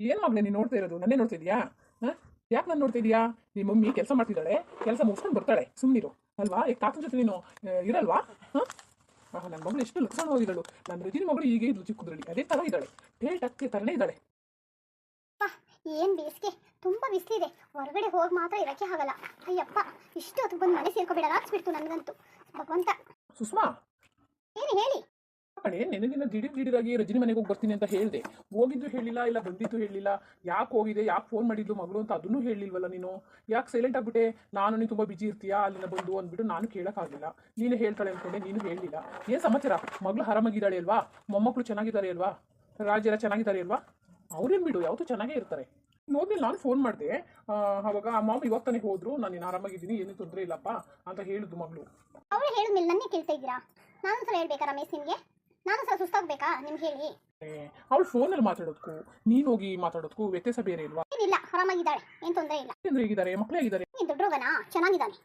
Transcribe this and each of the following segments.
ಏನ್ ಮಗ್ನೆ ನೀನು ನೋಡ್ತಾ ಇರೋದು? ನನ್ನೇ ನೋಡ್ತಾ ಇದೀಯಾ ಯಾಕೆ ನಾನು ನೋಡ್ತಾ ಇದೀಯಾ ನಿಮ್ಮ ಮಮ್ಮಿ ಕೆಲಸ ಮಾಡ್ತಿದ್ದಾಳೆ ಕೆಲಸ ಮುಗಿಸ್ಕೊಂಡು ಬರ್ತಾಳೆ ಸುಮ್ಮನಿರು ಅಲ್ವಾ? ಈಗ ತಾತನ ಜೊತೆ ನೀನು ಇರಲ್ವಾ? ಹಾಂ? ನನ್ನ ಮಗಳು ಎಷ್ಟು ಲಕ್ಷಣ ಹೋಗಿದ್ದಳು. ನನ್ನ ರಜಿನಿ ಮಗಳು ಹೀಗೆ ಇದ್ಲು ಚಿಕ್ಕದ್ರಲ್ಲಿ ಅದೇ ಥರ ಇದ್ದಾಳೆ. ಟೇಲ್ ಟಕ್ಕೆ ಥರನೇ ಇದ್ದಾಳೆ. ಏನು ಬೇಸಿಗೆ. ತುಂಬಾ ಬಿಸಿಲಿದೆ. ಹೊರಗಡೆ ಹೋಗಿ ಮಾತ್ರ ಇರಕ್ಕೆ ಆಗಲ್ಲ. ಅಯ್ಯಪ್ಪ ಇಷ್ಟು ಹೊತ್ತು ಬಂದು ಮನೆ ಸೇರ್ಕೋಬೇಡ. ರಾತ್ಸ್ಬಿಡ್ತು ನನಗಂತೂ. ಭಗವಂತ. ಸುಷ್ಮಾ! ಏನು ಹೇಳಿ? ಕಡೆ ನಿನಗಿನ ದಿಢೀರ್ ದಿಢೀರಾಗಿ ರಜನಿ ಮನೆಗೆ ಹೋಗಿ ಬರ್ತೀನಿ ಅಂತ ಹೇಳಿದೆ. ಹೋಗಿದ್ದು ಹೇಳಿಲ್ಲ, ಇಲ್ಲ ಬಂದಿದ್ದು ಹೇಳಿಲ್ಲ, ಯಾಕೆ ಹೋಗಿದೆ, ಯಾಕೆ ಫೋನ್ ಮಾಡಿದ್ದು ಮಗಳು ಅಂತ ಅದನ್ನು ಹೇಳಿಲ್ವಲ್ಲ ನೀನು? ಯಾಕೆ ಸೈಲೆಂಟ್ ಆಗ್ಬಿಟ್ಟೆ? ನಾನು ನೀನು ತುಂಬ ಬಿಜಿ ಇರ್ತೀಯಾ? ಅಲ್ಲಿಂದ ಬಂದು ಅಂದ್ಬಿಟ್ಟು ನಾನು ಕೇಳೋಕ್ಕಾಗಲಿಲ್ಲ ನೀನು ಹೇಳ್ತಾಳೆ ಅಂದ್ಕೊಂಡೆ ನೀನು ಹೇಳಿಲ್ಲ ಏನು ಸಮಾಚಾರ? ಮಗಳು ಆರಾಮಾಗಿದ್ದಾಳೆ ಅಲ್ವಾ? ಮೊಮ್ಮಕ್ಕಳು ಚೆನ್ನಾಗಿದ್ದಾರೆ ಅಲ್ವಾ? ರಾಜರ ಚೆನ್ನಾಗಿದ್ದಾರೆ ಅಲ್ವಾ? ಅವ್ರೇನು ಬಿಡು ಯಾವತ್ತೂ ಚೆನ್ನಾಗೇ ಇರ್ತಾರೆ. ನೋಡ್ಮೇಲೆ ನಾನು ಫೋನ್ ಮಾಡಿದೆ. ಅವಾಗ ಮಾಮ ಇವಾಗ ತಾನೇ ಹೋದ್ರು, ನಾನು ನೀನು ಆರಾಮಾಗಿದ್ದೀನಿ, ಏನೂ ತೊಂದರೆ ಇಲ್ಲಪ್ಪ ಅಂತ ಹೇಳಿದ್ದು ಮಗಳು. ಅವ್ರು ಹೇಳಿದ್ಮೇಲೆ ನನ್ನೇ ಕೇಳ್ತಾ ಇದ್ದೀರಾ? ನಾನು ಸಲ ಹೇಳ್ಬೇಕಾ ರಮೇಶ್ ನಿಮ್ಗೆ? ನಾನು ಸಲ ಸುಸ್ತಾಗ್ಬೇಕಾ? ನಿಮ್ಗೆ ಹೇಳಿ. ಅವಳು ಫೋನಲ್ಲಿ ಮಾತಾಡೋದಕ್ಕೂ ನೀನ್ ಹೋಗಿ ಮಾತಾಡೋದಕ್ಕೂ ವ್ಯತ್ಯಾಸ ಬೇರೆ ಇಲ್ವಾ? ಏನಿಲ್ಲ ಆರಾಮಾಗಿದ್ದಾಳೆ. ಏನ್ ತೊಂದರೆ ಇಲ್ಲ. ಅಂದ್ರೆ ಹೇಗಿದ್ದಾರೆ? ಮಕ್ಕಳು ಹೇಗಿದ್ದಾರೆ ನೀನ್ ದೊಡ್ಡೋಗನ ಚೆನ್ನಾಗಿದ್ದಾನೆ.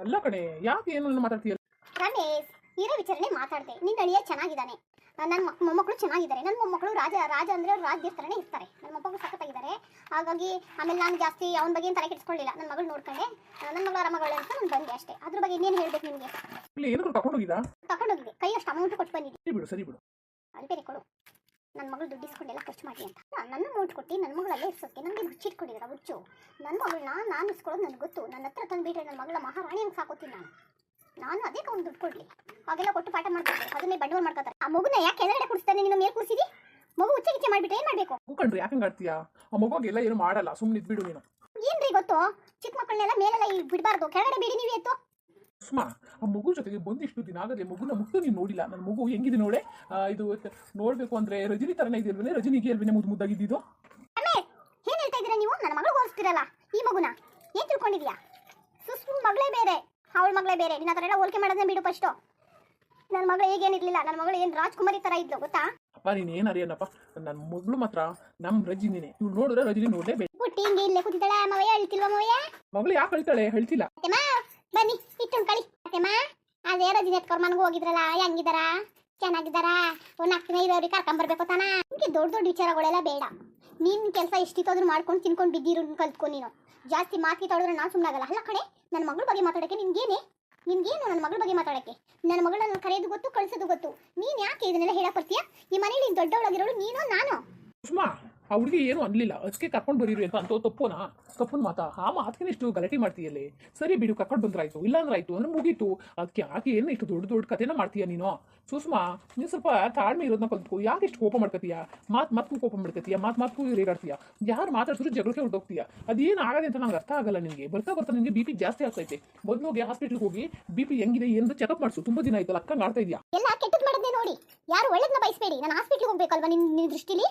ಅಲ್ಲ ಕಣೆ ಯಾಕೆ ಏನು ಮಾತಾಡ್ತೀಯ ರಮೇಶ್ ಇರೋ ವಿಚಾರಣೆ ಮಾತಾಡ್ದೆ. ನಿನ್ನ ಅಳಿಯ ಚೆನ್ನಾಗಿದ್ದಾನೆ. ನನ್ನ ಮೊಮ್ಮಕ್ಕಳು ಚೆನ್ನಾಗಿದ್ದಾರೆ. ನನ್ನ ಮೊಮ್ಮಕ್ಕಳು ರಾಜ ರಾಜ ಅಂದ್ರೆ ಅವ್ರು ರಾಜ್ಯ ಥರನೇ ಇರ್ತಾರೆ. ನನ್ನ ಮೊಮ್ಮಕ್ಕಳು ಸಖತ್ತಾಗಿದ್ದಾರೆ. ಹಾಗಾಗಿ ಆಮೇಲೆ ನಾನು ಜಾಸ್ತಿ ಅವನ ಬಗ್ಗೆ ತಲೆ ಕೆಡಿಸ್ಕೊಳ್ಳಿಲ್ಲ ನನ್ನ ಮಗಳು ನೋಡ್ಕೊಂಡೆ. ನನ್ನ ಮಗಳು ಅರಮಗಳು ಅಂತ ನಾನು ಬಂದೆ ಅಷ್ಟೇ. ಅದ್ರ ಬಗ್ಗೆ ಇನ್ನೇನು ಹೇಳ್ಬೇಕು ನಿಮಗೆ? ತಗೊಂಡೋಗಿದಾ ಕೈ ಅಷ್ಟು ಅಮೌಂಟ್ ಕೊಟ್ಟು ಬಂದಿದ್ದೀನಿ ಬಿಡು ಸರಿ ಬಿಡು. ಅಲ್ಲಿ ಬೇರೆ ಕೊಡು. ನನ್ನ ಮಗಳು ದುಡ್ಡು ಇಸ್ಕೊಂಡೆಲ್ಲ ಖರ್ಚು ಮಾಡಿ ಅಂತ. ನಾನ್ ನನ್ನ ಅಮೌಂಟ್ ಕೊಟ್ಟು ನನ್ನ ಮಗಳಲ್ಲೇ ಇರ್ಸೋಕ್ಕೆ ನನಗೆ ಹುಚ್ಚಿಟ್ಕೊಂಡಿದ್ದಾರೆ ಹುಚ್ಚು? ನನ್ನ ಮಗಳನ್ನ ನಾನು ಇಸ್ಕೊಳ್ಳೋದು ನನಗೆ ಗೊತ್ತು. ನನ್ನ ಹತ್ರ ತಂದುಬಿಟ್ರೆ ನನ್ನ ಮಗಳ ಮಹಾರಾಣಿ ಹಂಗೆ ಸಾಕೋತೀನಿ ನಾನು. ನಾನು ಅದೇ ಅವ್ನು ದುಡ್ಡು ಕೊಡ್ಲಿ. ಹಾಗೆಲ್ಲ ಕೊಟ್ಟು ಪಾಠ ಮಾಡ್ತಾರೆ ಅದನ್ನೇ ಬಂಡವಾಳ ಮಾಡ್ಕೊತಾರೆ. ಆ ಮಗುನ ಯಾಕೆ ಕೆಳಗಡೆ ಕುಡಿಸ್ತಾನೆ ನಿನ್ನ ಮೇಲೆ ಕೂರಿಸಿದಿ ಮಗು ಉಚ್ಚೆ ಗಿಚ್ಚೆ ಮಾಡ್ಬಿಟ್ಟು ಏನ್ ಮಾಡ್ಬೇಕು? ಕಂಡ್ರೆ ಯಾಕೆ ಆಡ್ತೀಯಾ? ಆ ಮಗುಗೆಲ್ಲ ಏನು ಮಾಡಲ್ಲ. ಸುಮ್ಮನೆ ಇದ್ಬಿಡು ನೀನು. ಏನ್ರಿ ಗೊತ್ತು? ಚಿಕ್ಕ ಮಕ್ಕಳನ್ನೆಲ್ಲ ಮೇಲೆಲ್ಲ ಈ ಬಿಡಬಾರ್ದು. ಕೆಳಗಡೆ ಬಿಡಿ ನೀವು ಎತ್ತು. ಸುಮಾ ಆ ಮಗು ಜೊತೆಗೆ ಬಂದಿಷ್ಟು ದಿನ ಆಗದೆ ಮಗುನ ಮುಗ್ದು ನೀನು ನೋಡಿಲ್ಲ. ನನ್ನ ಮಗು ಹೆಂಗಿದೆ ನೋಡೆ? ಆ, ಇದು ನೋಡಬೇಕು ಅಂದ್ರೆ ರಜನಿ ತರನೇ ಇದೆಯಲ್ವೇ ರಜನಿಗೆ ಅಲ್ವೇನೆ ಮುದ್ದು ಮುದ್ದಾಗಿದ್ದು ರಮೇಶ್ ಏನ್ ಹೇಳ್ತಾ ಇದ್ದೀರಾ ನೀವು? ನನ್ನ ಮಗಳು ಹೋಲಿಸ್ತಿರಲ್ಲ ಈ ಮಗುನ ಏನ್ ತಿಳ್ಕೊಂಡಿದ್ಯಾ? ಅವಳ ಮಗಳೇ ಬೇರೆ. ನಿನ್ನ ಹತ್ರ ಎಲ್ಲ ಹೋಲಿಕೆ ಮಾಡೋದನ್ನ ಬಿಡು ಫಸ್ಟು ನನ್ನ ಮಗಳು ಹೇಗೇನಿರ್ಲಿಲ್ಲ ನನ್ನ ಮಗಳು ಏನು ರಾಜ್ಕುಮಾರಿ ತರ ಇದ್ಲು ಗೊತ್ತಾ? ಅಪ್ಪ ನೀನು ಏನು ಅರಿಯನಪ್ಪ ನನ್ನ ಮಗಳು ಮಾತ್ರ ನಮ್ಮ ರಜಿನಿನೇ. ಇವ್ಳು ನೋಡಿದ್ರೆ ರಜನಿ ನೋಡಲೇಬೇಕು. ಬುಟ್ಟಿ ಹಿಂಗೆ ಇಲ್ಲೇ ಕೂತಿದ್ದಾಳೆ ಮವಯ್ಯ? ಅಳ್ತಿಲ್ವಾ ಮವಯ್ಯ? ಮಗಳು ಯಾಕೆ ಹೇಳ್ತಾಳೆ ಹೇಳ್ತಿಲ್ಲ. ಅತ್ತೆಮ್ಮ ಬನ್ನಿ ಇಟ್ಟು ಕಳಿ. ಅತ್ತೆಮ್ಮ ಅದೇ ರಜಿನಿ ಎತ್ಕೊಂಡು ಮನೆಗೆ ಹೋಗಿದ್ರಲ್ಲ ಹೆಂಗಿದಾರ? ಚೆನ್ನಾಗಿದ್ದಾರ? ಒಂದು ನಾಲ್ಕು ದಿನ ಇರೋರಿಗೆ ಕರ್ಕೊಂಬರ್ಬೇಕು ತಾನ? ನಿಮಗೆ ದೊಡ್ಡ ದೊಡ್ಡ ವಿಚಾರಗಳೆಲ್ಲ ಬೇಡ. ನಿನ್ನ ಕೆಲಸ ಅದ್ರ ಮಾಡ್ಕೊಂಡು ತಿನ್ಕೊಂಡು ಬಿದ್ದಿರು ಕಲ್ತ್ಕೊ ನೀನು. ಜಾಸ್ತಿ ಮಾತಿ ತೊಳೆದ್ರೆ ನಾನು ಸುಮ್ಮನಾಗಲ್ಲ ಅಲ್ಲ ಕಣೆ ನನ್ನ ಮಗಳ ಬಗ್ಗೆ ಮಾತಾಡೋಕ್ಕೆ ನಿನ್ಗೇನೆ? ನಿನ್ಗೇನು ನನ್ನ ಮಗಳ ಬಗ್ಗೆ ಮಾತಾಡಕ್ಕೆ? ನನ್ನ ಮಗಳನ್ನ ಕರೆಯೋದು ಗೊತ್ತು, ಕಳಿಸೋದು ಗೊತ್ತು. ನೀನು ಯಾಕೆ ಇದನ್ನೆಲ್ಲ ಹೇಳಕ್ ಬರ್ತೀಯ? ಈ ಮನೇಲಿ ದೊಡ್ಡವಳಾಗಿರೋಳು, ನೀನು ನಾನು? ಆ ಹುಡುಗಿ ಏನು ಅನ್ಲಿಲ್ಲ. ಅದಕ್ಕೆ ಕರ್ಕೊಂಡು ಬರೀರಿ ಅಂತ ಅಂತೋ ತಪ್ಪುನಾ? ತಪ್ಪನ ಮಾತಾ? ಆ ಮಾತಿಗೆ ಇಷ್ಟು ಗಲಾಟೆ ಮಾಡ್ತೀಯಲ್ಲೇ ಸರಿ ಬಿಡು, ಕರ್ಕೊಂಡು ಬಂದ್ರಾಯ್ತು. ಇಲ್ಲಾಂದ್ರೆ ಆಯ್ತು ಅಂದ್ರೆ ಮುಗೀತು. ಅದಕ್ಕೆ ಯಾಕೆ ಏನು ಇಷ್ಟು ದೊಡ್ಡ ದೊಡ್ಡ ಕಥೆನ ಮಾಡ್ತೀಯ ನೀನು? ಸುಷ್ಮಾ, ನೀನು ಸ್ವಲ್ಪ ತಾಳ್ಮೆ ಇರೋದನ್ನ ಕಲ್ತ್ಕೋ. ಯಾಕೆ ಇಷ್ಟು ಕೋಪ ಮಾಡ್ಕೊತೀಯ? ಮಾತ್ ಮಾತು ಕೋಪ ಮಾಡ್ಕೊತೀಯ? ಮಾತು ಮಾತು ರೇಗಾಡ್ತೀಯ? ಯಾರು ಮಾತಾಡ್ಸಿದ್ರು ಜಗಳಕ್ಕೆ ಹೊರಟೋಗ್ತೀಯ? ಅದೇನು ಆಗದೆ ಅಂತ ನಂಗೆ ಅರ್ಥ ಆಗಲ್ಲ ನಿನಗೆ. ಬರ್ತಾ ಬರ್ತಾ ನಿಮಗೆ ಬಿ ಪಿ ಜಾಸ್ತಿ ಆಗ್ತೈತೆ. ಮೊದಲು ಹೋಗಿ ಹಾಸ್ಪಿಟ್ಲಿಗೆ ಹೋಗಿ ಬಿ ಪಿ ಹೆಂಗಿದೆ ಏನು ಚೆಕಪ್ ಮಾಡಿಸು. ತುಂಬ ದಿನ ಆಯ್ತಲ್ಲ ಅಕ್ಕ ಆಡ್ತಾ ಇದೆಯಾ? ಎಲ್ಲ ಕೆಟ್ಟದ್ದು ನೋಡಿ. ಯಾರು ಒಳ್ಳೇದನ್ನ ಬಯಸಬೇಡಿ. ನಾನು ಹಾಸ್ಪಿಟ್ಲಿಗೆ ಹೋಗ್ಬೇಕಲ್ವಾ ನಿಮ್ಮ ದೃಷ್ಟಿಲಿ?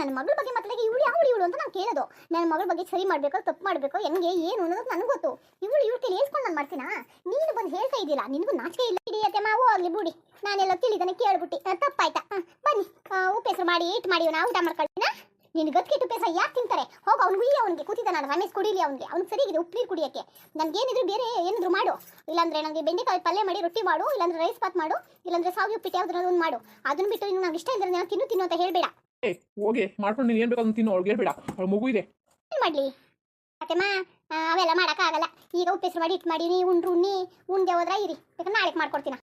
ನನ್ನ ಮಗಳ ಬಗ್ಗೆ ಮಾತಾಡಿ ಇವಳು ಯಾವ ಇವಳು ಅಂತ ನಾನು ಕೇಳೋದು. ನನ್ನ ಮಗಳ ಬಗ್ಗೆ ಸರಿ ಮಾಡ್ಬೇಕು ತಪ್ಪು ಮಾಡ್ಬೇಕು ಹೆಂಗೆ ಏನು ಅನ್ನೋದು ನನಗೆ ಗೊತ್ತು. ಇವಳು ಇವಳು ಕೇಳಿ ಹೇಳ್ಕೊಂಡು ನಾನು ಮಾಡ್ತೀನಾ? ನೀನು ಬಂದು ಹೇಳ್ತಾ ಇದ್ದೀರಾ ನಿನಗೂ ನಾಚಿಕೆ ಇಲ್ಲ ಹಿಡಿಯತ್ತೆ ಮಾವು ಆಗಲಿ ಬಿಡಿ. ನಾನೆಲ್ಲ ತಿಳಿದಾನೆ ಕೇಳ್ಬಿಟ್ಟು. ತಪ್ಪಾಯ್ತಾ? ಬನ್ನಿ. ಆ, ಉಪ್ಪು ಹೆಸರು ಮಾಡಿ ಏಟ್ ಮಾಡಿ ನಾ ಊಟ ಮಾಡ್ಕೊಳ್ತೀನ ನಿನ್ ಗಟ್ಕಿಟ್ಟು ಉಪ್ಪು ಹೆಸರು ಯಾಕೆ ತಿಂತಾರೆ? ಹೋಗ ಅವ್ನು ಹುಯ್ಯ ಅವನಿಗೆ ಕೂತಿದ್ದ ನಾನು ರಮೇಶ್ ಕುಡಿಲಿ ಅವನಿಗೆ. ಅವ್ನಿಗೆ ಸರಿಗಿದೆ ಉಪ್ಪು ನೀರು ಕುಡಿಯಕ್ಕೆ. ನನಗೇನಿದ್ರು ಬೇರೆ ಏನಿದ್ರು ಮಾಡು. ಇಲ್ಲಾಂದ್ರೆ ನನಗೆ ಬೆಂಡೆಕಾಯಿ ಪಲ್ಯ ಮಾಡಿ ರೊಟ್ಟಿ ಮಾಡು ಇಲ್ಲಾಂದ್ರೆ ರೈಸ್ ಪಾತ್ ಮಾಡು ಇಲ್ಲಾಂದ್ರೆ ಸಾವಿ ಉಪ್ಪಿಟ್ಟು ಯಾವ್ದಾದ್ರು ಒಂದು ಮಾಡು. ಅದನ್ನ ಬಿಟ್ಟು ಇನ್ನು ನಾವು ಇಷ್ಟ ಇದ್ರೆ ನಾನು ತಿನ್ನು ತಿನ್ನು ಅಂತ ಹೇಳ್ಬೇಡ. ಏ ಹೋಗಿ ಮಾಡ್ಕೊಂಡು ನೀನು ಏನು ಬೇಕು ಅದನ್ನ ತಿನ್ನು ಅವ್ಳಿಗೆ ಹೇಳ್ಬೇಡ. ಅವ್ಳ ಮಗು ಇದೆ ಏನ್ ಮಾಡ್ಲಿ? ಅತ್ತೆಮ್ಮ ಅವೆಲ್ಲ ಮಾಡಕ್ಕಾಗಲ್ಲ. ಈಗ ಉಪ್ಪೆಸರು ಮಾಡಿ ಇಟ್ಟು ಮಾಡಿ ನೀ ಉಂಡ್ರು ಉಣ್ಣಿ ಉಂಡೆ ಹೋದ್ರ ಇರಿ. ಬೇಕಾದ್ರೆ ನಾಳೆ ಮಾಡ್ಕೊಡ್ತೀನ.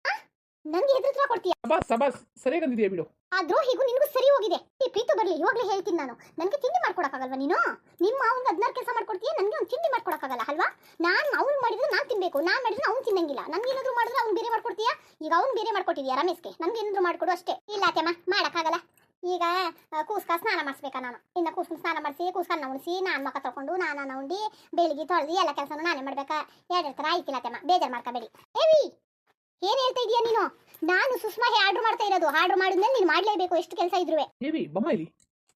ನನಗೆ ಹೆದರ್ತ್ರ ಕೊಡ್ತೀಯ? ಸಬಾಸ್ ಸಬಾಸ್ ಸರಿಯಾಗಿ ಅಂದಿದೆಯಾ ಬಿಡು. ಆ ದ್ರೋಹಿಗೂ ನಿನಗೂ ಸರಿ ಹೋಗಿದೆ. ಈ ಪ್ರೀತು ಬರ್ಲಿ ಇವಾಗಲೇ ಹೇಳ್ತೀನಿ ನಾನು. ನನಗೆ ತಿಂಡಿ ಮಾಡ್ಕೊಡಕ್ಕಾಗಲ್ವಾ ನೀನು? ನಿಮ್ಮ ಅವ್ನಿಗೆ ಹದಿನಾರು ಕೆಲಸ ಮಾಡ್ಕೊಡ್ತೀಯ? ನನಗೆ ಒಂದು ತಿಂಡಿ ಮಾಡ್ಕೊಡಕ್ಕಾಗಲ್ಲ ಅಲ್ವಾ? ನಾನು ಅವ್ನು ಮಾಡಿದ್ರೆ ನಾನು ತಿನ್ಬೇಕು. ನಾನು ಮಾಡಿದ್ರೆ ಅವ್ನು ತಿನ್ನಂಗಿಲ್ಲ. ನನ್ಗೆ ಏನಾದ್ರು ಮಾಡಿದ್ರೆ ಅವ್ನು ಬೇರೆ ಮಾಡ್ಕೊಡ್ತೀಯಾ? ಈಗ ಅವ್ನು ಬೇರೆ ಮಾಡ್ಕೊಟ್ಟಿದ್ಯಾ ರಮೇಶ್ಗೆ? ನನ್ಗೆ ಏನಾದ್ರು ಮಾಡ್ಕೊಡು ಅಷ್ಟೇ. ಇಲ್ಲ ಅತ್ತೆಮ್ಮ ಮಾಡಕ್ಕಾಗಲ್ಲ. ಈಗ ಆ, ಕೂಸ್ಕ ಸ್ನಾನ ಮಾಡಿಸ್ಬೇಕಾ ನಾನು. ಇನ್ನು ಕೂಸ್ಕನ್ ಸ್ನಾನ ಮಾಡಿಸಿ ಕೂಸ್ಕನ್ನ ಉಣಿಸಿ ನಾನು ಮಕ್ಕ ತಗೊಂಡು ನಾನು ಉಂಡಿ ಬೆಳಿಗ್ಗೆ ತೊಳೆದು ಎಲ್ಲ ಕೆಲಸನೂ ನಾನೇ ಮಾಡ್ಬೇಕಾ. ಎರಡು ಥರ ಆಯ್ತಿಲ್ಲ ಅತ್ತೆಮ್ಮ ಬೇಜಾರು ಮಾಡ್ಕೋಬೇಡಿ ಏವಿ ಏನ್ ಹೇಳ್ತಾ ಇದೀಯ ನೀನು? ನಾನು ಸುಷ್ಮಾ ಆರ್ಡರ್ ಮಾಡ್ತಾ ಇರೋದು. ಆರ್ಡರ್ ಮಾಡಿದ್ಮೇಲೆ ನೀನು ಮಾಡ್ಲೇಬೇಕು ಎಷ್ಟು ಕೆಲಸ ಇದ್ರು ಏವಿ ಬಮ್ಮ ಇಲ್ಲಿ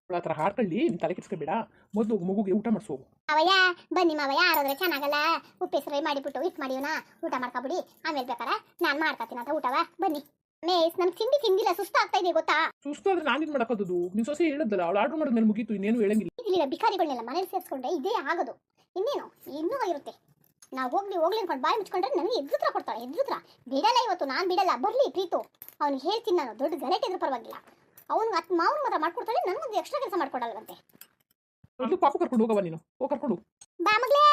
ಅವಳ ಹತ್ರ ಹಾಡ್ಕೊಳ್ಳಿ ನೀನು ತಲೆ ಕೆಡ್ಸ್ಕೊಬೇಡ. ಮೊದಲು ಮಗುಗೆ ಊಟ ಮಾಡಿಸೋ ಅವಯ್ಯ ಬನ್ನಿ ಮಾವಯ್ಯ ಆರೋದ್ರೆ ಚೆನ್ನಾಗಲ್ಲ ಉಪ್ಪು ಹೆಸರು ಮಾಡಿಬಿಟ್ಟು ಇಟ್ಟು ಮಾಡಿವನ ಊಟ ಮಾಡ್ಕೊಬಿಡಿ ಆಮೇಲೆ ಬೇಕಾರ ನಾನು ಮಾಡ್ಕೊತೀನಿ ಅಂತ ಊಟವ. ಬನ್ನಿ. ಮೇಸ್ ನಮ್ ತಿಂಡಿ ತಿಂದಿಲ್ಲ ಸುಸ್ತಾಗ್ತಾ ಇದೆ ಗೊತ್ತಾ? ಸುಸ್ತಾದ್ರೆ ಇದು ಮಾಡಕ್ಕಾಗದು ನಿನ್ ಸೊಸೆ ಹೇಳಿದ್ಲ ಅವ್ಳು ಆರ್ಡರ್ ಮಾಡಿದ್ಮೇಲೆ ಮುಗೀತು ಇನ್ನೇನು ಹೇಳಂಗಿಲ್ಲ. ಇಲ್ಲಿರೋ ಬಿಕಾರಿಗಳನ್ನೆಲ್ಲ ಮನೇಲಿ ಸೇರಿಸ್ಕೊಂಡ್ರೆ ಇದೇ ಆಗೋದು. ಇನ್ನೇನು? ಇನ್ನೂ ಇರುತ್ತೆ ನಾವು ಹೋಗ್ಲಿ ಹೋಗ್ಲಿ ಅನ್ಕೊಂಡು ಬಾಯಿ ಮುಚ್ಕೊಂಡ್ರೆ ನನಗೆ ಎದುರುತ್ರ ಕೊಡ್ತಾಳೆ ಎದುರುತ್ರ. ಬಿಡಲ್ಲ ಇವತ್ತು ನಾನು ಬಿಡಲ್ಲ ಬರ್ಲಿ ಪ್ರೀತು. ಅವ್ನಿಗೆ ಹೇಳ್ತೀನಿ ನಾನು ದೊಡ್ಡ ಗಲಾಟೆ ಇದ್ರೂ ಪರವಾಗಿಲ್ಲ. ಅವ್ನಿಗೆ ಅತ್ ಮಾವನ ಮಾತ್ರ ಮಾಡ್ಕೊಡ್ತಾಳೆ ನನಗೊಂದು ಎಕ್ಸ್ಟ್ರಾ ಕೆಲಸ ಮಾಡ್ಕೊಡಲ್ವಂತೆ. ಮೊದಲು ಪಾಪು ಕರ್ಕೊಂಡು ಹೋಗವ ನೀನು. ಹೋಗಿ ಕರ್ಕೊಂಡು ಬಾ ಮಗ್ಲೇ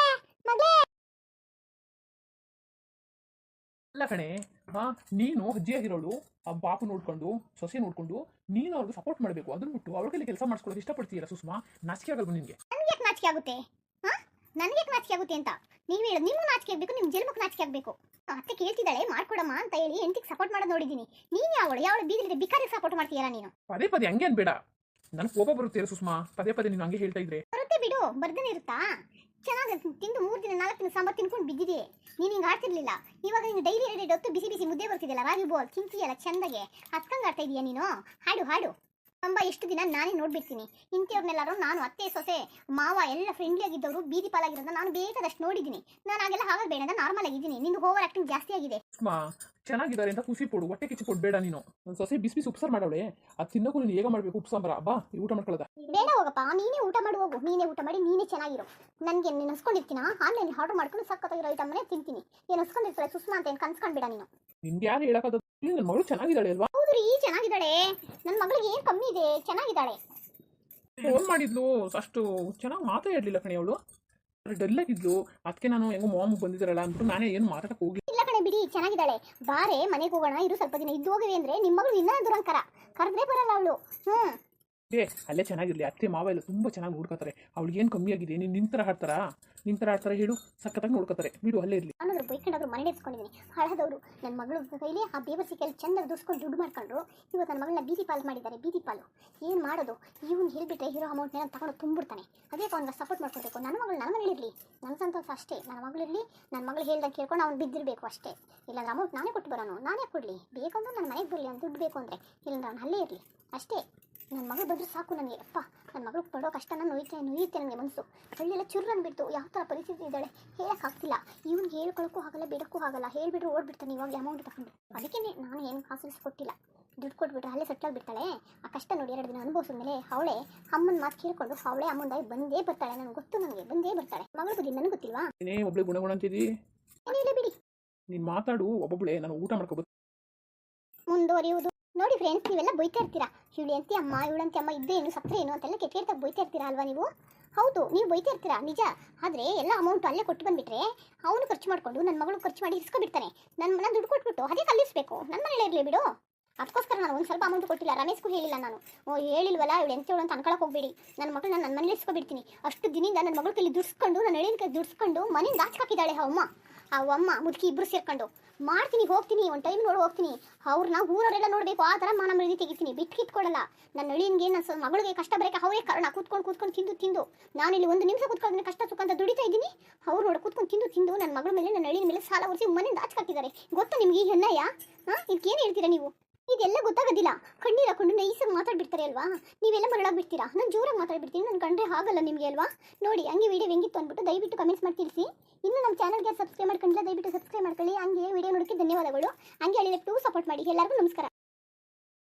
ಮಗ್ಲೇ ಅಲ್ಲ ಕಣೆ ಹಾ ನೀನು ಅಜ್ಜಿಯಾಗಿರೋಳು ಆ ಬಾಪು ನೋಡ್ಕೊಂಡು ಸೊಸೆ ನೋಡ್ಕೊಂಡು ನೀನು ಅವ್ರಿಗೆ ಸಪೋರ್ಟ್ ಮಾಡಬೇಕು. ಅದನ್ನ ಬಿಟ್ಟು ಅವ್ರ ಕೈಲಿ ಕೆಲಸ ಮಾಡಿಸ್ಕೊಳ್ಳೋದು ಇಷ್ಟಪಡ್ತೀಯಲ್ಲ ಸುಷ್ಮಾ? ನಾಚಿಕೆ ಆಗಲ್ವ ನಿನಗೆ? ನನಗೆ ಯಾಕೆ ನಾಚಿಕೆ ಆಗುತ್ತೆ? ಹಾ? ನನಗೆ ಯಾಕೆ ನಾಚಿಕೆ ಆಗುತ್ತೆ ಅಂತ? ನೀವು ಹೇಳೋದು ನಿಮ್ಮ ನಾಚಿಕೆ ಆಗಬೇಕು ನಿಮ್ಮ ಜನ್ಮಕ್ಕೆ ನಾಚಿಕೆ ಆಗಬೇಕು. ಅತ್ತೆ ಕೇಳ್ತಿದ್ದಾಳೆ ಮಾಡ್ಕೊಡಮ್ಮ ಅಂತ ಹೇಳಿ ಹೆಂಡತಿಗೆ ಸಪೋರ್ಟ್ ಮಾಡೋದು ನೋಡಿದ್ದೀನಿ. ನೀನು ಯಾವಳು? ಯಾವಳು ಬೀದಿಗೆ ಬಿಕಾರಿಗೆ ಸಪೋರ್ಟ್ ಮಾಡ್ತೀಯಲ್ಲ ನೀನು? ಪದೇ ಪದೇ ಹಂಗೆ ಅನ್ಬೇಡ. ನನ್ ಕೋಪ ಬರುತ್ತೆ ಸುಷ್ಮಾ. ಪದೇ ಪದೇ ನೀನು ಹಂಗೆ ಹೇಳ್ತಾ ಇದ್ರೆ. ಬರುತ್ತೆ ಬಿಡು ಬರ್ದೇನೆ ಇರುತ್ತಾ? ಚೆನ್ನಾಗಿ ತಿಂದು ಮೂರು ದಿನ, ನಾಲ್ಕು ದಿನ ಸಾಂಬಾರು ತಿನ್ಕೊಂಡು ಬಿದ್ದಿದೆ. ನೀನು ಹಿಂಗೆ ಆಡ್ತಿರ್ಲಿಲ್ಲ. ಇವಾಗ ನೀನು ಡೈಲಿ ಎರಡು ಹೊತ್ತು ಬಿಸಿ ಬಿಸಿ ಮುದ್ದೆ ಬರ್ತಿದ್ದಲ್ಲ ರಾಗಿ ಬೋಲ್ ತಿಂತೀಯಲ್ಲ, ಚಂದಗೆ. ಹತ್ಕಂಗೆ ಆಡ್ತಾ ಇದೀಯ ನೀನು? ಹಾಡು ಹಾಡು. ಅಂಬ ಎಷ್ಟು ದಿನ ನಾನೇ ನೋಡ್ಬಿಡ್ತೀನಿ. ಇಂಥವ್ರನ್ನೆಲ್ಲರೂ ನಾನು ಅತ್ತೆ ಸೊಸೆ ಮಾವ ಎಲ್ಲ ಫ್ರೆಂಡ್ಲಿ ಆಗಿದ್ದವರು ಬೀದಿ ಪಾಲಾಗಿರೋದನ್ನ ನಾನು ಬೇಕಾದಷ್ಟು ನೋಡಿದ್ದೀನಿ. ನಾನು ಹಾಗೆಲ್ಲ ಹಾಗಲ್ಲ ಬೇಡ ನಾರ್ಮಲ್ ಆಗಿದ್ದೀನಿ. ನಿಂದು ಓವರ್ ಆಕ್ಟಿಂಗ್ ಜಾಸ್ತಿ ಆಗಿದೆ. ಸುಷ್ಮಾ ಚೆನ್ನಾಗಿದ್ದಾರೆ ಅಂತ ಖುಷಿ ಪಡು ಹೊಟ್ಟೆ ಕಿಚ್ಚು ಕೊಡ್ಬೇಡ ನೀನು. ಒಂದು ಸೊಸೆ ಬಿಸಿ ಬಿಸಿ ಉಪ್ಸಾರು ಮಾಡವಳೆ. ಅದು ತಿನ್ನೋಕು ನೀನು ಹೇಗೆ ಮಾಡಬೇಕು ಉಪ್ಸಾಂಬರ ಬಾ ಈ ಊಟ ಮಾಡ್ಕೊಳ್ಳೋದ ಬೇಡ ಹೋಗಪ್ಪ ನೀನೇ ಊಟ ಮಾಡಿ ಹೋಗು. ನೀನೇ ಊಟ ಮಾಡಿ ನೀನೇ ಚೆನ್ನಾಗಿರು. ನನಗೆ ನೀನು ಹಸ್ಕೊಂಡಿರ್ತೀನ ಆನ್ಲೈನ್ ಆರ್ಡರ್ ಮಾಡ್ಕೊಂಡು ಸಕ್ಕತ್ತಾಗಿರೋ ಐಟಮ್ನೇ ತಿಂತೀನಿ. ಏನು ಹಸ್ಕೊಂಡಿರ್ತಾರೆ ಸುಷ್ಮಾ ಅಂತ ಏನು ಕನ್ಸ್ಕೊಂಡ್ಬೇಡ ನೀನು. ನಿನ್ಗೆ ಯಾರು ಹೇಳಕ್ಕಾದ ನನ್ನ ಮಗಳು ಚೆನ್ನಾಗಿದ್ದಾಳೆ ಅಲ್ವಾ? ಹೌದು ರೀ ಚೆನ್ನಾಗಿದ್ದಾಳೆ. ನನ್ನ ಮಗಳಿಗೆ ಏನು ಕಮ್ಮಿ ಇದೆ? ಚೆನ್ನಾಗಿದ್ದಾಳೆ. ಫೋನ್ ಮಾಡಿದ್ಲು. ಅಷ್ಟು ಚೆನ್ನಾಗಿ ಮಾತಾಡಲಿಲ್ಲ ಕಣೆ ಅವಳು. ಡಲ್ ಆಗಿದ್ಲು ಅದಕ್ಕೆ ನಾನು ಹೆಂಗೋ ಮಾಮ್ ಬಂದಿದ್ದಾರಲ್ಲ ಅಂತ ನಾನೇ ಏನು ಮಾತಾಡಕ್ಕೆ ಹೋಗಿ ಇಲ್ಲ ಕಣೆ ಬಿಡಿ ಚೆನ್ನಾಗಿದ್ದಾಳೆ. ಬಾರೆ ಮನೆಗೆ ಹೋಗೋಣ ಇರು ಸ್ವಲ್ಪ ದಿನ ಇದ್ದು ಹೋಗಿವೆ ಅಂದ್ರೆ ನಿಮ್ಮ ಮಗಳು ಇನ್ನೂ ದುರಂಕರ ಕರೆದ್ರೆ ಬರಲ್ಲ ಅವಳು. ಹ್ಞೂ ಏ, ಅಲ್ಲೇ ಚೆನ್ನಾಗಿರಲಿ. ಅತ್ತೆ, ಮಾವ ಎಲ್ಲ ತುಂಬ ಚೆನ್ನಾಗಿ ನೋಡ್ಕೋತಾರೆ. ಅವಳಿಗೆ ಏನು ಕಮ್ಮಿ ಆಗಿದೆ? ನೀನು ನಿಂತರ ಆಡ್ತಾರಾ ನಿಂತರ ಆಡ್ತಾರ ಹೇಳು. ಸಖತ್ತಾಗಿ ನೋಡ್ಕೋತಾರೆ. ಬಿಡು, ಅಲ್ಲೇ ಇರಲಿ. ನಾನು ಬೈಕೊಂಡಾದ್ರು ಮನೆ ಇಟ್ಕೊಂಡಿದ್ದೀನಿ ಹಳದವರು. ನನ್ನ ಮಗಳು ಕೈಲಿ ಆ ಬೇವರ್ಸಿ ಕೈಲಿ ಚಂದ ದುಡ್ಸ್ಕೊಂಡು ದುಡ್ಡು ಮಾಡ್ಕೊಂಡ್ರು. ಇವತ್ತು ನನ್ನ ಮಗಳನ್ನ ಬೀದಿ ಪಾಲು ಮಾಡಿದ್ದಾರೆ. ಬೀದಿ ಪಾಲು. ಏನು ಮಾಡೋದು? ಇವ್ನು ಹೇಳಿಬಿಟ್ರೆ ಹೀರೋ ಅಮೌಂಟ್ನ ತಗೊಂಡು ತುಂಬಿಡ್ತಾನೆ. ಅದೇ ಅವ್ನಿಗೆ ಸಪೋರ್ಟ್ ಮಾಡ್ಕೊಬೇಕು ನನ್ನ ಮಗಳು ನನ್ನ ಮನೇಲಿ ಇರಲಿ. ನನ್ನ ಸಂತೋಷ ಅಷ್ಟೇ. ನನ್ನ ಮಗಳಿರಲಿ ನನ್ನ ಮಗಳು ಹೇಳ್ದಂಗೆ ಕೇಳ್ಕೊಂಡು ಅವ್ನು ಬಿದ್ದಿರಬೇಕು ಅಷ್ಟೇ. ಇಲ್ಲಾಂದ್ರೆ ಅಮೌಂಟ್ ನಾನೇ ಕೊಟ್ಟು ಬರೋನು. ನಾನೇ ಕೊಡಲಿ. ಬೇಕಂದ್ರೆ ನನ್ನ ಮನೆಗೆ ಬರಲಿ. ಅವ್ನು ದುಡ್ಡು ಬೇಕು ಅಂದರೆ. ಇಲ್ಲಾಂದ್ರೆ ಅವ್ನು ಅಲ್ಲೇ ಇರಲಿ. ಅಷ್ಟೇ. ನನ್ನ ಮಗಳು ಬಂದರೂ ಸಾಕು ನನಗೆ. ಅಪ್ಪ ನನ್ನ ಮಗಳು ಪಡೋ ಕಷ್ಟನ ನೋಯುತ್ತೆ ನೋಯುತ್ತೆ ನನಗೆ ಮನಸ್ಸು ಹಳ್ಳಿಯೆಲ್ಲ ಚುರ್ರನ್ನು ಅಂದ್ಬಿಡ್ತು ಯಾವ ಥರ ಪರಿಸ್ಥಿತಿ ಇದ್ದಾಳೆ? ಹೇಳೋಕ್ಕಾಗ್ತಿಲ್ಲ ಇವ್ನಿಗೆ ಹೇಳ್ಕೊಳಕ್ಕೂ ಆಗಲ್ಲ ಬಿಡಕ್ಕೂ ಆಗಲ್ಲ. ಹೇಳಿಬಿಟ್ರೆ ಓಡ್ಬಿಡ್ತಾನೆ ಇವಾಗ ಅಮೌಂಟ್ ತಗೊಂಡು. ಅದಕ್ಕೆ ನಾನು ಏನು ಕಾಸು ಕೊಟ್ಟಿಲ್ಲ. ದುಡ್ಡು ಕೊಟ್ಬಿಟ್ರೆ ಅಲ್ಲೇ ಸೆಟ್ಲ್ ಬಿಡ್ತಾಳೆ ಆ ಕಷ್ಟ ನೋಡಿ ಎರಡು ದಿನ ಅನುಭವಿಸಿದ್ಮೇಲೆ ಅವಳೆ ಅಮ್ಮನ ಮಾತು ಕೇಳ್ಕೊಂಡು ಅವಳೆ ಅಮ್ಮಂದಾಗಿ ಬಂದೇ ಬರ್ತಾಳೆ. ನನಗೆ ಗೊತ್ತು ನನಗೆ ಬಂದೇ ಬರ್ತಾಳೆ. ಮಗಳ ಬಗ್ಗೆ ನನಗೆ ಗೊತ್ತಿಲ್ವಾ? ಏನೇ ಒಬ್ಳೆ ಗುಣಗುಣ ಗುಣ ಅಂತಿದ್ದಿ? ಏನಿಲ್ಲ ಬಿಡಿ. ನೀನು ಮಾತಾಡು. ಒಬ್ಬೊಬ್ಳೆ ನಾನು ಊಟ ಮಾಡ್ಕೋಬೋದು ಮುಂದುವರಿಯುವುದು. ನೋಡಿ ಫ್ರೆಂಡ್ಸ್ ನೀವೆಲ್ಲ ಬೈತಾ ಇರ್ತೀರಾ? ಇವಳು ಎಂತಿ ಅಮ್ಮ ಇವಳಂತೆ ಅಮ್ಮ ಇದ್ದೇ ಏನು ಸತ್ರೆ ಏನು ಅಂತೆಲ್ಲ ಕೆಟ್ಟ ಕೆಟ್ಟದಾಗ ಬೈತಾ ಇರ್ತೀರಾ ಅಲ್ವಾ ನೀವು? ಹೌದು, ನೀವು ಬೈತಾ ಇರ್ತೀರಾ? ನಿಜ. ಆದರೆ ಎಲ್ಲ ಅಮೌಂಟ್ ಅಲ್ಲೇ ಕೊಟ್ಟು ಬಂದುಬಿಟ್ರೆ ಅವನು ಖರ್ಚು ಮಾಡಿಕೊಂಡು ನನ್ನ ಮಗಳು ಖರ್ಚು ಮಾಡಿ ಇಸ್ಕೊಬಿಡ್ತಾನೆ ನನ್ನ ನಾನು ದುಡ್ಡು ಕೊಟ್ಬಿಟ್ಟು ಅದೇ ಕಲ್ಲಿಸ್ಬೇಕು ನನ್ನ ಮನೇಲಿ ಇರಲಿ ಬಿಡು. ಅದಕ್ಕೋಸ್ಕರ ನಾನು ಒಂದು ಸ್ವಲ್ಪ ಅಮೌಂಟ್ ಕೊಟ್ಟಿಲ್ಲ. ರಮೇಶ್ಗೂ ಹೇಳಿಲ್ಲ ನಾನು. ಓ, ಹೇಳಿಲ್ವಲ್ಲ? ಇವಳು ಎಂತೇಳು ಅಂತ ಅನ್ಕೊಳಕ್ಕೆ ಹೋಗ್ಬೇಡಿ. ನನ್ನ ಮಗಳನ್ನ ನನ್ನ ಮನೇಲಿ ಇಸ್ಕೊಬಿಡ್ತೀನಿ. ಅಷ್ಟು ದಿನದಿಂದ ನನ್ನ ಮಗಳ ಕೈಲಿ ದುಡ್ಸ್ಕೊಂಡು ನನ್ನ ಹೇಳಿನ ಕೈ ದುಡ್ಸ್ಕೊಂಡು ಮನೆಯಿಂದ ಆಚೆ ಹಾಕಿದ್ದಾಳೆ ಅಮ್ಮ. ಆ ಅಮ್ಮ, ಮುದುಕಿ ಇಬ್ರು ಸೇರ್ಕೊಂಡು. ಮಾಡ್ತೀನಿ, ಹೋಗ್ತೀನಿ, ಒಂದು ಟೈಮ್ ನೋಡಿ, ಹೋಗ್ತೀನಿ. ಅವ್ರನ್ನ ಊರವರೆಲ್ಲ ನೋಡಬೇಕು, ಆ ಥರ ಮಾನ ಮೃದಿ ತೆಗಿತೀನಿ. ಬಿಟ್ಟು ಕಿತ್ಕೊಡಲ್ಲ ನನ್ನ ಅಳಿಯನ್ಗೆ ನನ್ನ ಮಗಳಿಗೆ ಕಷ್ಟ ಬರೋಕೆ ಅವರೇ ಕಾರಣ. ಕೂತ್ಕೊಂಡು ಕೂತ್ಕೊಂಡು ತಿಂದು ತಿಂದು. ನಾನು ಇಲ್ಲಿ ಒಂದು ನಿಮಿಷ ಕೂತ್ಕೊಂಡು ಕಷ್ಟ, ಸುಖ ಅಂತ ದುಡಿತಾ ಇದ್ದೀನಿ. ಅವ್ರು ನೋಡಿ ಕೂತ್ಕೊಂಡು ತಿಂದು ತಿಂದು ನನ್ನ ಮಗಳ ಮೇಲೆ ನನ್ನ ಅಳಿಯ ಮೇಲೆ ಸಾಲ ಒರೆಸಿ ಮನೆಯಿಂದ ಹಾಕಿದ್ದಾರೆ. ಗೊತ್ತಾ ನಿಮಗೆ ಈ ಹೆಣ್ಣಯ್ಯ? ಹಾಂ? ಇದಕ್ಕೇನು ಹೇಳ್ತೀರಾ ನೀವು? ಇದೆಲ್ಲ ಗೊತ್ತಾಗೋದಿಲ್ಲ. ಕಣ್ಣೀರು ಹಾಕೊಂಡು ನೈಸಾಗಿ ಮಾತಾಡ್ಬಿಡ್ತಾರೆ ಅಲ್ವಾ? ನೀವೆಲ್ಲ ಮರಳಾಗ್ಬಿಡ್ತೀರಾ? ನಾನು ಜೋರಾಗಿ ಮಾತಾಡ್ಬಿಡ್ತೀನಿ. ನನ್ನ ಕಂಡ್ರೆ ಆಗಲ್ಲ ನಿಮಗೆ ಅಲ್ವಾ? ನೋಡಿ, ಹಂಗೆ ವಿಡಿಯೋ ಹೆಂಗಿತ್ತು ಅಂದ್ಬಿಟ್ಟು ದಯವಿಟ್ಟು ಕಮೆಂಟ್ಸ್ ಮಾಡಿ ತಿಳಿಸಿ ಇನ್ನು ನಮ್ಮ ಚಾನಲ್ಗೆ ಸಬ್ಸ್ಕ್ರೈಬ್ ಮಾಡ್ಕೊಂಡಿಲ್ಲ, ದಯವಿಟ್ಟು ಸಬ್ಸ್ಕ್ರೈಬ್ ಮಾಡ್ಕೊಳ್ಳಿ. ಹಂಗೆ ವಿಡಿಯೋ ನೋಡೋಕ್ಕೆ ಧನ್ಯವಾದಗಳು. ಹಂಗೆ ಹೇಳಿ ಟೂ ಸಪೋರ್ಟ್ ಮಾಡಿ. ಎಲ್ಲರಿಗೂ ನಮಸ್ಕಾರ.